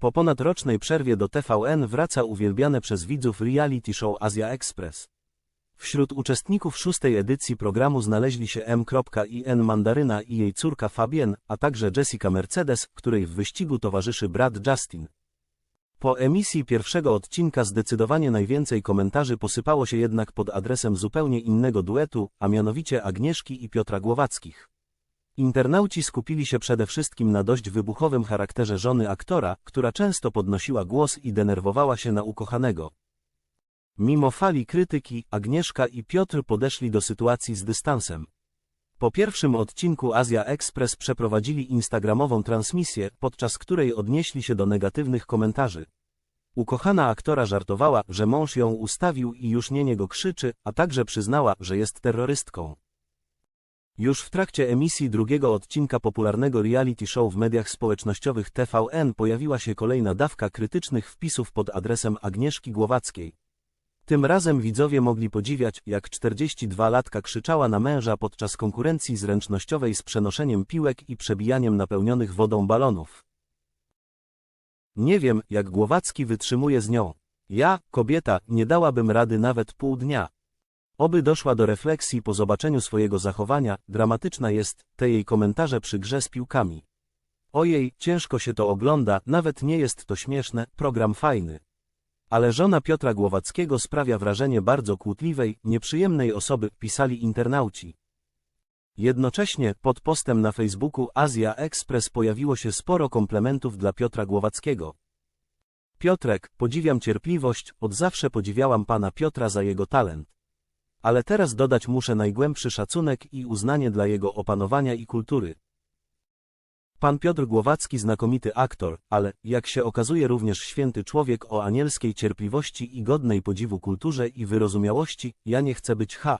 Po ponadrocznej przerwie do TVN wraca uwielbiane przez widzów reality show Azja Express. Wśród uczestników szóstej edycji programu znaleźli się M.I.N. Mandaryna i jej córka Fabienne, a także Jessica Mercedes, której w wyścigu towarzyszy brat Justin. Po emisji pierwszego odcinka zdecydowanie najwięcej komentarzy posypało się jednak pod adresem zupełnie innego duetu, a mianowicie Agnieszki i Piotra Głowackich. Internauci skupili się przede wszystkim na dość wybuchowym charakterze żony aktora, która często podnosiła głos i denerwowała się na ukochanego. Mimo fali krytyki, Agnieszka i Piotr podeszli do sytuacji z dystansem. Po pierwszym odcinku Azja Express przeprowadzili instagramową transmisję, podczas której odnieśli się do negatywnych komentarzy. Ukochana aktora żartowała, że mąż ją ustawił i już nie niego krzyczy, a także przyznała, że jest terrorystką. Już w trakcie emisji drugiego odcinka popularnego reality show w mediach społecznościowych TVN pojawiła się kolejna dawka krytycznych wpisów pod adresem Agnieszki Głowackiej. Tym razem widzowie mogli podziwiać, jak 42-latka krzyczała na męża podczas konkurencji zręcznościowej z przenoszeniem piłek i przebijaniem napełnionych wodą balonów. Nie wiem, jak Głowacki wytrzymuje z nią. Ja, kobieta, nie dałabym rady nawet pół dnia. Oby doszła do refleksji po zobaczeniu swojego zachowania, dramatyczna jest, te jej komentarze przy grze z piłkami. Ojej, ciężko się to ogląda, nawet nie jest to śmieszne, program fajny. Ale żona Piotra Głowackiego sprawia wrażenie bardzo kłótliwej, nieprzyjemnej osoby, pisali internauci. Jednocześnie, pod postem na Facebooku Azja Express pojawiło się sporo komplementów dla Piotra Głowackiego. Piotrek, podziwiam cierpliwość, od zawsze podziwiałam pana Piotra za jego talent. Ale teraz dodać muszę najgłębszy szacunek i uznanie dla jego opanowania i kultury. Pan Piotr Głowacki znakomity aktor, ale, jak się okazuje również święty człowiek o anielskiej cierpliwości i godnej podziwu kulturze i wyrozumiałości, ja nie chcę być H.